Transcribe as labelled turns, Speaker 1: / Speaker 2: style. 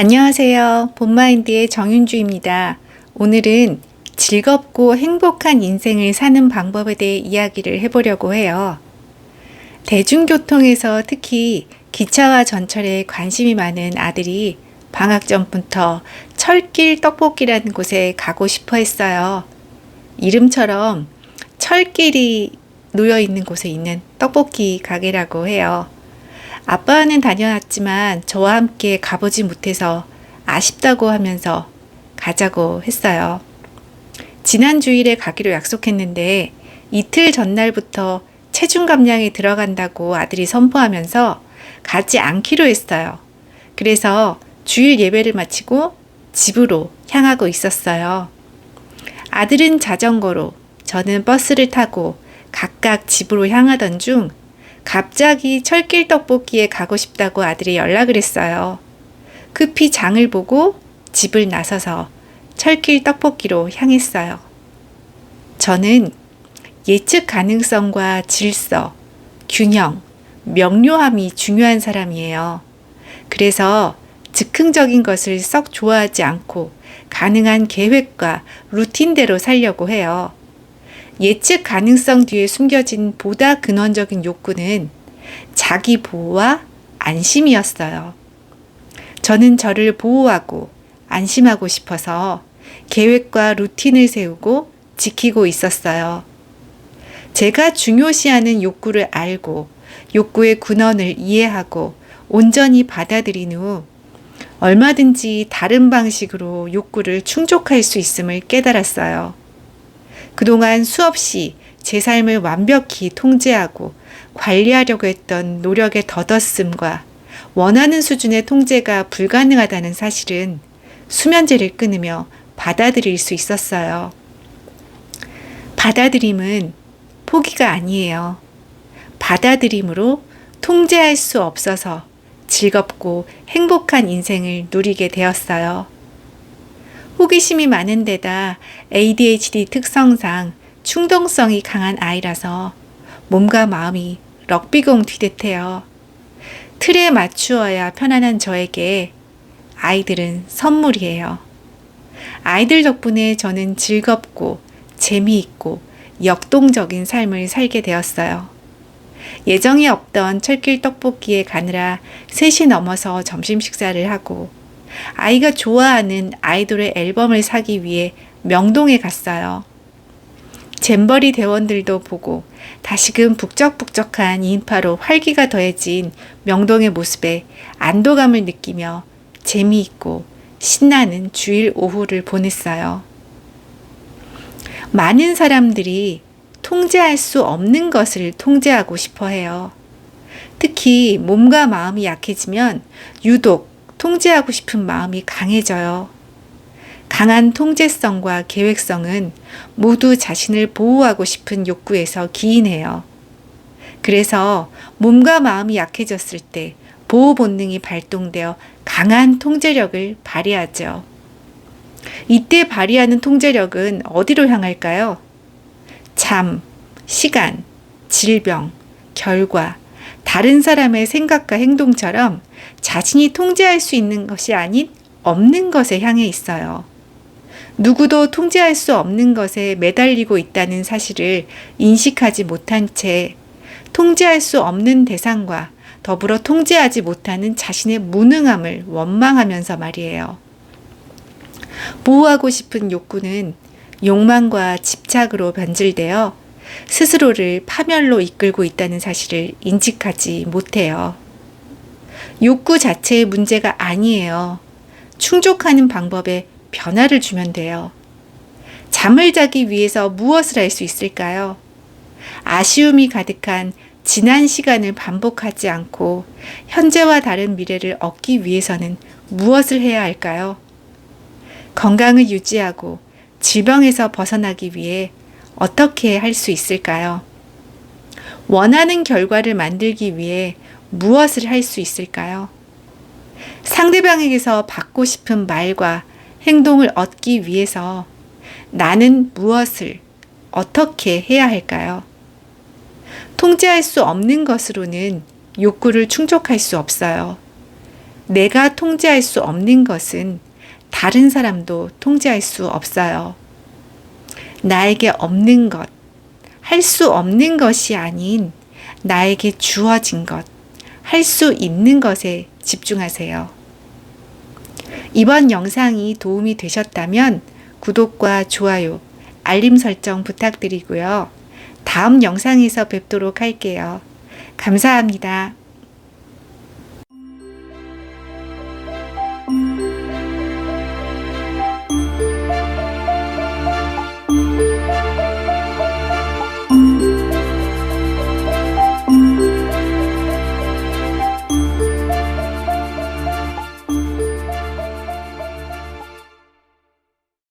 Speaker 1: 안녕하세요. 본마인드의 정윤주입니다. 오늘은 즐겁고 행복한 인생을 사는 방법에 대해 이야기를 해보려고 해요. 대중교통에서 특히 기차와 전철에 관심이 많은 아들이 방학 전부터 철길 떡볶이라는 곳에 가고 싶어 했어요. 이름처럼 철길이 놓여 있는 곳에 있는 떡볶이 가게라고 해요. 아빠는 다녀왔지만 저와 함께 가보지 못해서 아쉽다고 하면서 가자고 했어요. 지난 주일에 가기로 약속했는데 이틀 전날부터 체중 감량에 들어간다고 아들이 선포하면서 가지 않기로 했어요. 그래서 주일 예배를 마치고 집으로 향하고 있었어요. 아들은 자전거로, 저는 버스를 타고 각각 집으로 향하던 중 갑자기 철길 떡볶이에 가고 싶다고 아들이 연락을 했어요. 급히 장을 보고 집을 나서서 철길 떡볶이로 향했어요. 저는 예측 가능성과 질서, 균형, 명료함이 중요한 사람이에요. 그래서 즉흥적인 것을 썩 좋아하지 않고 가능한 계획과 루틴대로 살려고 해요. 예측 가능성 뒤에 숨겨진 보다 근원적인 욕구는 자기 보호와 안심이었어요. 저는 저를 보호하고 안심하고 싶어서 계획과 루틴을 세우고 지키고 있었어요. 제가 중요시하는 욕구를 알고 욕구의 근원을 이해하고 온전히 받아들인 후 얼마든지 다른 방식으로 욕구를 충족할 수 있음을 깨달았어요. 그동안 수없이 제 삶을 완벽히 통제하고 관리하려고 했던 노력의 덧없음과 원하는 수준의 통제가 불가능하다는 사실은 수면제를 끊으며 받아들일 수 있었어요. 받아들임은 포기가 아니에요. 받아들임으로 통제할 수 없어서 즐겁고 행복한 인생을 누리게 되었어요. 호기심이 많은 데다 ADHD 특성상 충동성이 강한 아이라서 몸과 마음이 럭비공 튀듯해요. 틀에 맞추어야 편안한 저에게 아이들은 선물이에요. 아이들 덕분에 저는 즐겁고 재미있고 역동적인 삶을 살게 되었어요. 예정이 없던 철길 떡볶이에 가느라 3시 넘어서 점심 식사를 하고 아이가 좋아하는 아이돌의 앨범을 사기 위해 명동에 갔어요. 잼버리 대원들도 보고 다시금 북적북적한 인파로 활기가 더해진 명동의 모습에 안도감을 느끼며 재미있고 신나는 주일 오후를 보냈어요. 많은 사람들이 통제할 수 없는 것을 통제하고 싶어 해요. 특히 몸과 마음이 약해지면 유독 통제하고 싶은 마음이 강해져요. 강한 통제성과 계획성은 모두 자신을 보호하고 싶은 욕구에서 기인해요. 그래서 몸과 마음이 약해졌을 때 보호 본능이 발동되어 강한 통제력을 발휘하죠. 이때 발휘하는 통제력은 어디로 향할까요? 잠, 시간, 질병, 결과, 다른 사람의 생각과 행동처럼 자신이 통제할 수 있는 것이 아닌 없는 것에 향해 있어요. 누구도 통제할 수 없는 것에 매달리고 있다는 사실을 인식하지 못한 채 통제할 수 없는 대상과 더불어 통제하지 못하는 자신의 무능함을 원망하면서 말이에요. 보호하고 싶은 욕구는 욕망과 집착으로 변질되어 스스로를 파멸로 이끌고 있다는 사실을 인식하지 못해요. 욕구 자체의 문제가 아니에요. 충족하는 방법에 변화를 주면 돼요. 잠을 자기 위해서 무엇을 할 수 있을까요? 아쉬움이 가득한 지난 시간을 반복하지 않고 현재와 다른 미래를 얻기 위해서는 무엇을 해야 할까요? 건강을 유지하고 질병에서 벗어나기 위해 어떻게 할 수 있을까요? 원하는 결과를 만들기 위해 무엇을 할 수 있을까요? 상대방에게서 받고 싶은 말과 행동을 얻기 위해서 나는 무엇을 어떻게 해야 할까요? 통제할 수 없는 것으로는 욕구를 충족할 수 없어요. 내가 통제할 수 없는 것은 다른 사람도 통제할 수 없어요. 나에게 없는 것, 할 수 없는 것이 아닌 나에게 주어진 것, 할 수 있는 것에 집중하세요. 이번 영상이 도움이 되셨다면 구독과 좋아요, 알림 설정 부탁드리고요. 다음 영상에서 뵙도록 할게요. 감사합니다.